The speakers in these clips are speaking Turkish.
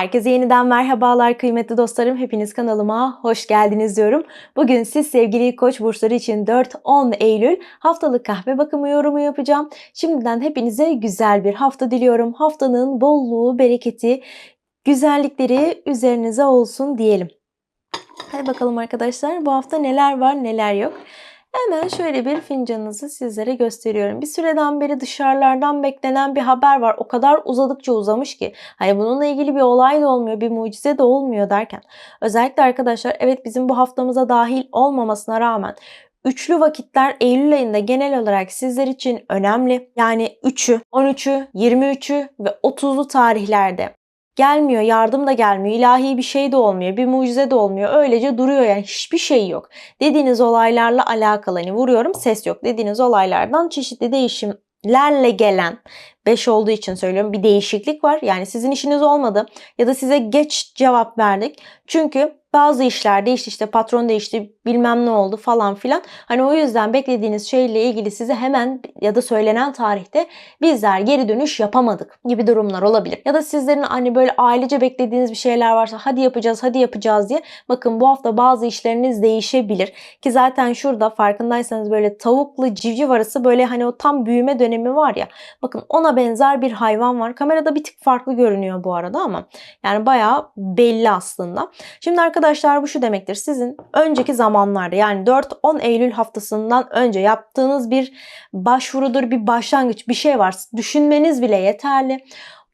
Herkese yeniden merhabalar kıymetli dostlarım. Hepiniz kanalıma hoş geldiniz diyorum. Bugün siz sevgili koç burçları için 4-10 Eylül haftalık kahve bakımı yorumu yapacağım. Şimdiden hepinize güzel bir hafta diliyorum. Haftanın bolluğu, bereketi, güzellikleri üzerinize olsun diyelim. Hadi bakalım arkadaşlar bu hafta neler var neler yok. Hemen şöyle bir fincanınızı sizlere gösteriyorum. Bir süreden beri dışarılardan beklenen bir haber var. O kadar uzadıkça uzamış ki. Hani bununla ilgili bir olay da olmuyor, bir mucize de olmuyor derken. Özellikle arkadaşlar evet bizim bu haftamıza dahil olmamasına rağmen Üçlü vakitler Eylül ayında genel olarak sizler için önemli. Yani 3'ü, 13'ü, 23'ü ve 30'lu tarihlerde gelmiyor, yardım da gelmiyor, ilahi bir şey de olmuyor, bir mucize de olmuyor. Öylece duruyor yani hiçbir şey yok. Dediğiniz olaylarla alakalı hani vuruyorum ses yok. Dediğiniz olaylardan çeşitli değişimlerle gelen 5 olduğu için söylüyorum bir değişiklik var. Yani sizin işiniz olmadı ya da size geç cevap verdik. Çünkü bazı işler değişti işte patron değişti bilmem ne oldu falan filan. Hani o yüzden beklediğiniz şeyle ilgili size hemen ya da söylenen tarihte bizler geri dönüş yapamadık gibi durumlar olabilir. Ya da sizlerin hani böyle ailece beklediğiniz bir şeyler varsa hadi yapacağız hadi yapacağız diye bakın bu hafta bazı işleriniz değişebilir. Ki zaten şurada farkındaysanız böyle tavuklu civciv arası böyle hani o tam büyüme dönemi var ya. Bakın ona benzer bir hayvan var. Kamerada bir tık farklı görünüyor bu arada ama yani bayağı belli aslında. Şimdi arkadaşlar Arkadaşlar bu şu demektir. Sizin önceki zamanlarda yani 4-10 Eylül haftasından önce yaptığınız bir başvurudur, bir başlangıç, bir şey var. Düşünmeniz bile yeterli.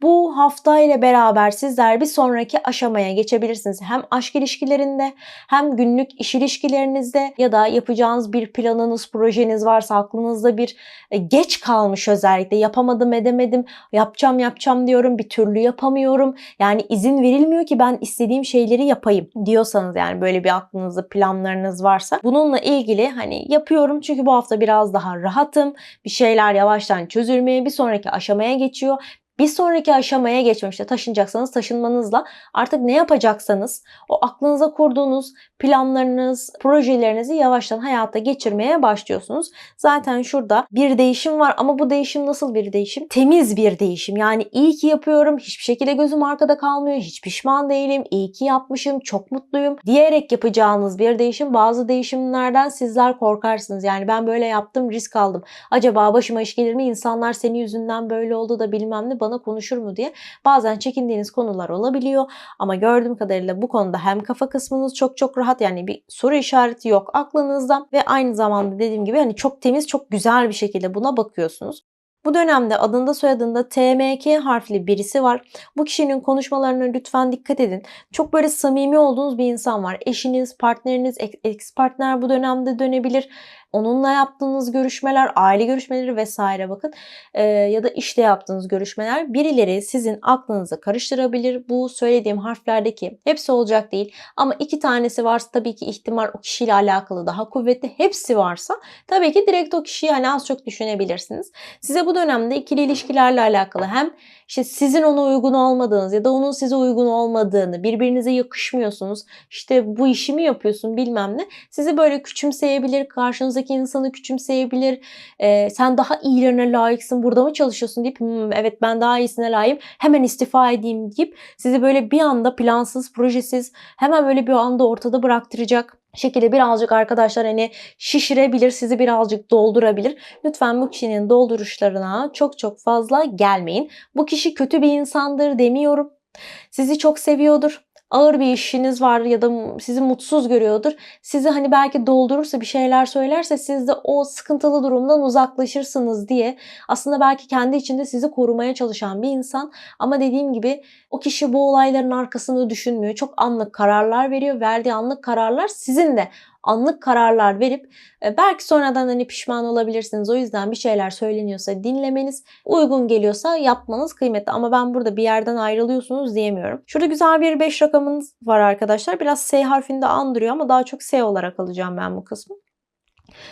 Bu hafta ile beraber sizler bir sonraki aşamaya geçebilirsiniz. Hem aşk ilişkilerinde hem günlük iş ilişkilerinizde ya da yapacağınız bir planınız, projeniz varsa aklınızda bir e, geç kalmış özellikle yapamadım edemedim, yapacağım yapacağım diyorum bir türlü yapamıyorum. Yani izin verilmiyor ki ben istediğim şeyleri yapayım diyorsanız yani böyle bir aklınızda planlarınız varsa bununla ilgili hani yapıyorum çünkü bu hafta biraz daha rahatım. Bir şeyler yavaştan çözülmeye bir sonraki aşamaya geçiyor bir sonraki aşamaya geçmemişte taşınacaksanız taşınmanızla artık ne yapacaksanız o aklınıza kurduğunuz planlarınız, projelerinizi yavaştan hayata geçirmeye başlıyorsunuz. Zaten şurada bir değişim var ama bu değişim nasıl bir değişim? Temiz bir değişim. Yani iyi ki yapıyorum, hiçbir şekilde gözüm arkada kalmıyor, hiç pişman değilim, iyi ki yapmışım, çok mutluyum diyerek yapacağınız bir değişim. Bazı değişimlerden sizler korkarsınız. Yani ben böyle yaptım, risk aldım. Acaba başıma iş gelir mi? İnsanlar senin yüzünden böyle oldu da bilmem ne bana konuşur mu diye bazen çekindiğiniz konular olabiliyor. Ama gördüğüm kadarıyla bu konuda hem kafa kısmınız çok çok rahat yani bir soru işareti yok aklınızda ve aynı zamanda dediğim gibi hani çok temiz çok güzel bir şekilde buna bakıyorsunuz. Bu dönemde adında soyadında TMK harfli birisi var. Bu kişinin konuşmalarına lütfen dikkat edin. Çok böyle samimi olduğunuz bir insan var. Eşiniz, partneriniz, ex partner bu dönemde dönebilir onunla yaptığınız görüşmeler, aile görüşmeleri vesaire bakın e, ya da işte yaptığınız görüşmeler birileri sizin aklınızı karıştırabilir. Bu söylediğim harflerdeki hepsi olacak değil ama iki tanesi varsa tabii ki ihtimal o kişiyle alakalı daha kuvvetli. Hepsi varsa tabii ki direkt o kişiyi hani az çok düşünebilirsiniz. Size bu dönemde ikili ilişkilerle alakalı hem işte sizin ona uygun olmadığınız ya da onun size uygun olmadığını, birbirinize yakışmıyorsunuz. İşte bu işi mi yapıyorsun bilmem ne. Sizi böyle küçümseyebilir, karşınızdaki insanı küçümseyebilir. Ee, sen daha iyilerine layıksın, burada mı çalışıyorsun deyip hmm, evet ben daha iyisine layığım, hemen istifa edeyim deyip sizi böyle bir anda plansız, projesiz hemen böyle bir anda ortada bıraktıracak şekilde birazcık arkadaşlar hani şişirebilir, sizi birazcık doldurabilir. Lütfen bu kişinin dolduruşlarına çok çok fazla gelmeyin. Bu kişi kötü bir insandır demiyorum. Sizi çok seviyordur ağır bir işiniz var ya da sizi mutsuz görüyordur. Sizi hani belki doldurursa bir şeyler söylerse siz de o sıkıntılı durumdan uzaklaşırsınız diye aslında belki kendi içinde sizi korumaya çalışan bir insan ama dediğim gibi o kişi bu olayların arkasını düşünmüyor. Çok anlık kararlar veriyor. Verdiği anlık kararlar sizin de anlık kararlar verip e, belki sonradan hani pişman olabilirsiniz. O yüzden bir şeyler söyleniyorsa dinlemeniz, uygun geliyorsa yapmanız kıymetli. Ama ben burada bir yerden ayrılıyorsunuz diyemiyorum. Şurada güzel bir 5 rakamınız var arkadaşlar. Biraz S harfinde andırıyor ama daha çok S olarak alacağım ben bu kısmı.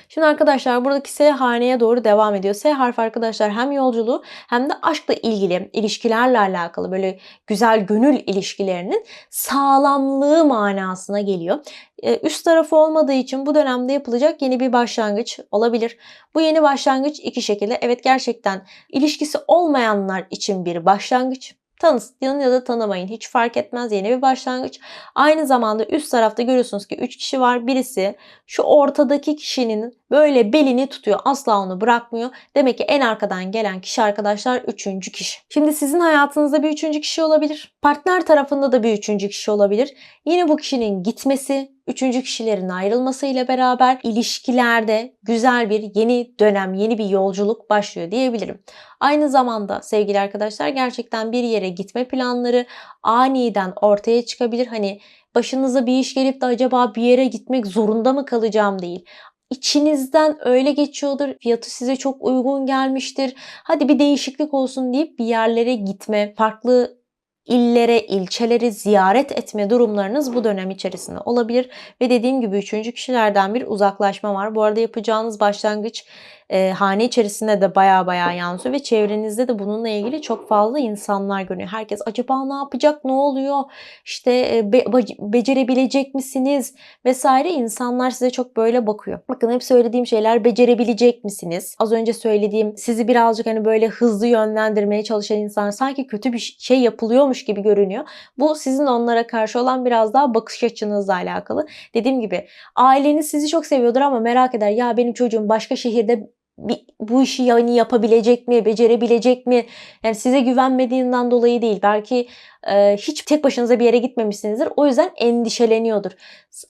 Şimdi arkadaşlar buradaki S haneye doğru devam ediyor. S harfi arkadaşlar hem yolculuğu hem de aşkla ilgili ilişkilerle alakalı böyle güzel gönül ilişkilerinin sağlamlığı manasına geliyor. Ee, üst tarafı olmadığı için bu dönemde yapılacak yeni bir başlangıç olabilir. Bu yeni başlangıç iki şekilde. Evet gerçekten ilişkisi olmayanlar için bir başlangıç Tanıyın ya da tanımayın. Hiç fark etmez. Yeni bir başlangıç. Aynı zamanda üst tarafta görüyorsunuz ki 3 kişi var. Birisi şu ortadaki kişinin böyle belini tutuyor. Asla onu bırakmıyor. Demek ki en arkadan gelen kişi arkadaşlar 3. kişi. Şimdi sizin hayatınızda bir 3. kişi olabilir. Partner tarafında da bir 3. kişi olabilir. Yine bu kişinin gitmesi, üçüncü kişilerin ayrılmasıyla beraber ilişkilerde güzel bir yeni dönem, yeni bir yolculuk başlıyor diyebilirim. Aynı zamanda sevgili arkadaşlar gerçekten bir yere gitme planları aniden ortaya çıkabilir. Hani başınıza bir iş gelip de acaba bir yere gitmek zorunda mı kalacağım değil. İçinizden öyle geçiyordur. Fiyatı size çok uygun gelmiştir. Hadi bir değişiklik olsun deyip bir yerlere gitme, farklı illere, ilçeleri ziyaret etme durumlarınız bu dönem içerisinde olabilir. Ve dediğim gibi üçüncü kişilerden bir uzaklaşma var. Bu arada yapacağınız başlangıç e, hane içerisinde de baya baya yansıyor ve çevrenizde de bununla ilgili çok fazla insanlar görünüyor. Herkes acaba ne yapacak, ne oluyor, işte e, be, becerebilecek misiniz vesaire insanlar size çok böyle bakıyor. Bakın hep söylediğim şeyler becerebilecek misiniz? Az önce söylediğim sizi birazcık hani böyle hızlı yönlendirmeye çalışan insanlar sanki kötü bir şey yapılıyormuş gibi görünüyor. Bu sizin onlara karşı olan biraz daha bakış açınızla alakalı. Dediğim gibi aileniz sizi çok seviyordur ama merak eder ya benim çocuğum başka şehirde bu işi yani yapabilecek mi, becerebilecek mi? Yani size güvenmediğinden dolayı değil. Belki e, hiç tek başınıza bir yere gitmemişsinizdir. O yüzden endişeleniyordur.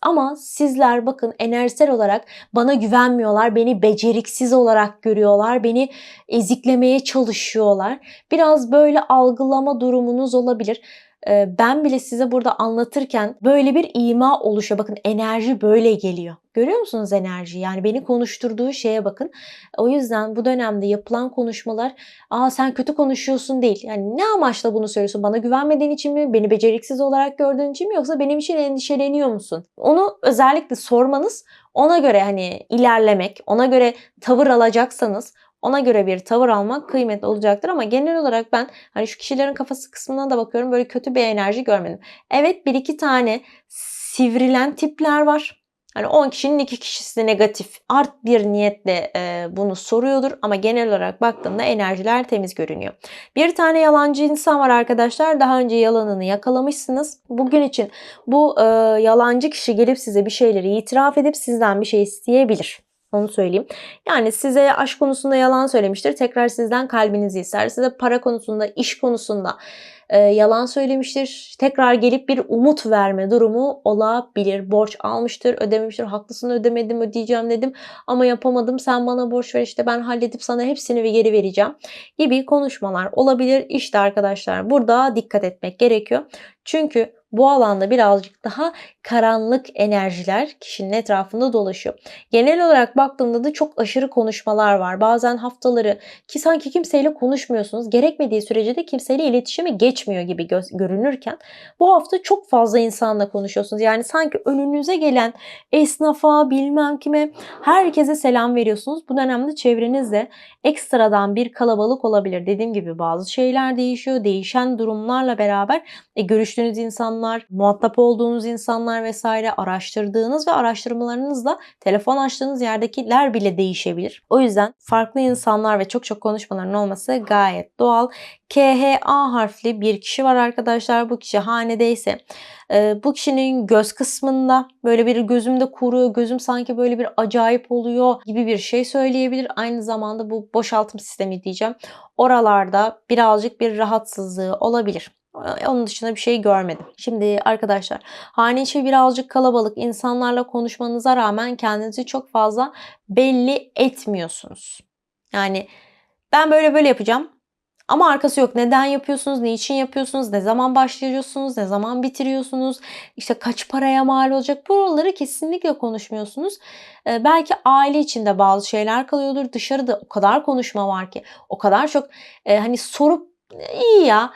Ama sizler bakın enerjisel olarak bana güvenmiyorlar. Beni beceriksiz olarak görüyorlar. Beni eziklemeye çalışıyorlar. Biraz böyle algılama durumunuz olabilir ben bile size burada anlatırken böyle bir ima oluşuyor. Bakın enerji böyle geliyor. Görüyor musunuz enerji? Yani beni konuşturduğu şeye bakın. O yüzden bu dönemde yapılan konuşmalar aa sen kötü konuşuyorsun değil. Yani ne amaçla bunu söylüyorsun? Bana güvenmediğin için mi? Beni beceriksiz olarak gördüğün için mi? Yoksa benim için endişeleniyor musun? Onu özellikle sormanız ona göre hani ilerlemek, ona göre tavır alacaksanız ona göre bir tavır almak kıymetli olacaktır ama genel olarak ben hani şu kişilerin kafası kısmına da bakıyorum böyle kötü bir enerji görmedim. Evet bir iki tane sivrilen tipler var. Hani 10 kişinin 2 kişisi negatif art bir niyetle e, bunu soruyordur ama genel olarak baktığımda enerjiler temiz görünüyor. Bir tane yalancı insan var arkadaşlar. Daha önce yalanını yakalamışsınız. Bugün için bu e, yalancı kişi gelip size bir şeyleri itiraf edip sizden bir şey isteyebilir. Onu söyleyeyim. Yani size aşk konusunda yalan söylemiştir. Tekrar sizden kalbinizi ister. Size para konusunda, iş konusunda e, yalan söylemiştir. Tekrar gelip bir umut verme durumu olabilir. Borç almıştır, ödememiştir. Haklısın ödemedim, ödeyeceğim dedim ama yapamadım. Sen bana borç ver işte ben halledip sana hepsini geri vereceğim gibi konuşmalar olabilir. İşte arkadaşlar burada dikkat etmek gerekiyor. Çünkü bu alanda birazcık daha karanlık enerjiler kişinin etrafında dolaşıyor. Genel olarak baktığımda da çok aşırı konuşmalar var. Bazen haftaları ki sanki kimseyle konuşmuyorsunuz. Gerekmediği sürece de kimseyle iletişime geçmiyor gibi görünürken bu hafta çok fazla insanla konuşuyorsunuz. Yani sanki önünüze gelen esnafa bilmem kime herkese selam veriyorsunuz. Bu dönemde çevrenizde ekstradan bir kalabalık olabilir. Dediğim gibi bazı şeyler değişiyor. Değişen durumlarla beraber e, görüştüğünüz insanlar, muhatap olduğunuz insanlar vesaire araştırdığınız ve araştırmalarınızla telefon açtığınız yerdekiler bile değişebilir. O yüzden farklı insanlar ve çok çok konuşmaların olması gayet doğal. KHA harfli bir kişi var arkadaşlar. Bu kişi hanedeyse e, bu kişinin göz kısmında böyle bir gözümde kuruyor, gözüm sanki böyle bir acayip oluyor gibi bir şey söyleyebilir. Aynı zamanda bu boşaltım sistemi diyeceğim. Oralarda birazcık bir rahatsızlığı olabilir. Onun dışında bir şey görmedim. Şimdi arkadaşlar hane içi birazcık kalabalık insanlarla konuşmanıza rağmen kendinizi çok fazla belli etmiyorsunuz. Yani ben böyle böyle yapacağım. Ama arkası yok. Neden yapıyorsunuz? Ne için yapıyorsunuz? Ne zaman başlıyorsunuz? Ne zaman bitiriyorsunuz? İşte kaç paraya mal olacak? Buraları kesinlikle konuşmuyorsunuz. Ee, belki aile içinde bazı şeyler kalıyordur. Dışarıda o kadar konuşma var ki. O kadar çok e, hani sorup iyi ya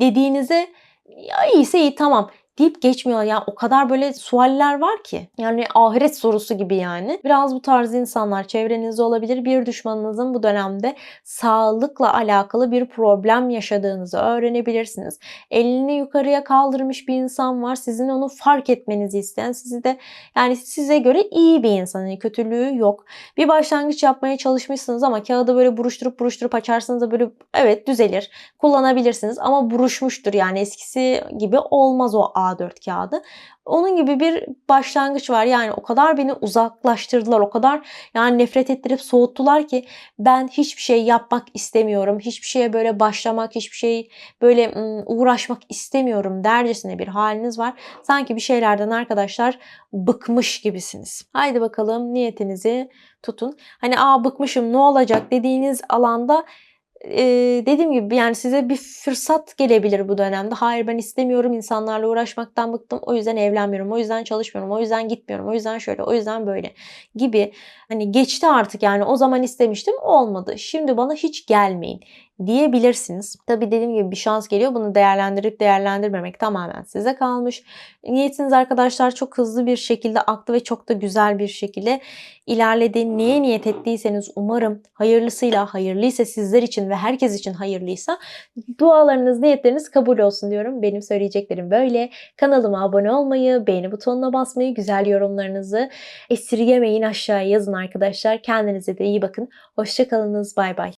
dediğinize ya iyiyse iyi tamam deyip geçmiyor. Yani o kadar böyle sualler var ki. Yani ahiret sorusu gibi yani. Biraz bu tarz insanlar çevrenizde olabilir. Bir düşmanınızın bu dönemde sağlıkla alakalı bir problem yaşadığınızı öğrenebilirsiniz. Elini yukarıya kaldırmış bir insan var. Sizin onu fark etmenizi isteyen, sizi de yani size göre iyi bir insan. Yani kötülüğü yok. Bir başlangıç yapmaya çalışmışsınız ama kağıdı böyle buruşturup buruşturup açarsanız da böyle evet düzelir. Kullanabilirsiniz ama buruşmuştur. Yani eskisi gibi olmaz o A4 kağıdı. Onun gibi bir başlangıç var. Yani o kadar beni uzaklaştırdılar. O kadar yani nefret ettirip soğuttular ki ben hiçbir şey yapmak istemiyorum. Hiçbir şeye böyle başlamak, hiçbir şey böyle uğraşmak istemiyorum dercesine bir haliniz var. Sanki bir şeylerden arkadaşlar bıkmış gibisiniz. Haydi bakalım niyetinizi tutun. Hani aa bıkmışım ne olacak dediğiniz alanda e, dediğim gibi yani size bir fırsat gelebilir bu dönemde. Hayır ben istemiyorum insanlarla uğraşmaktan bıktım. O yüzden evlenmiyorum. O yüzden çalışmıyorum. O yüzden gitmiyorum. O yüzden şöyle. O yüzden böyle gibi. Hani geçti artık yani o zaman istemiştim olmadı. Şimdi bana hiç gelmeyin diyebilirsiniz. Tabii dediğim gibi bir şans geliyor. Bunu değerlendirip değerlendirmemek tamamen size kalmış. Niyetiniz arkadaşlar çok hızlı bir şekilde aktı ve çok da güzel bir şekilde ilerledi. Neye niyet ettiyseniz umarım hayırlısıyla hayırlıysa sizler için ve herkes için hayırlıysa dualarınız, niyetleriniz kabul olsun diyorum. Benim söyleyeceklerim böyle. Kanalıma abone olmayı, beğeni butonuna basmayı, güzel yorumlarınızı esirgemeyin aşağıya yazın arkadaşlar. Kendinize de iyi bakın. Hoşçakalınız. Bay bay.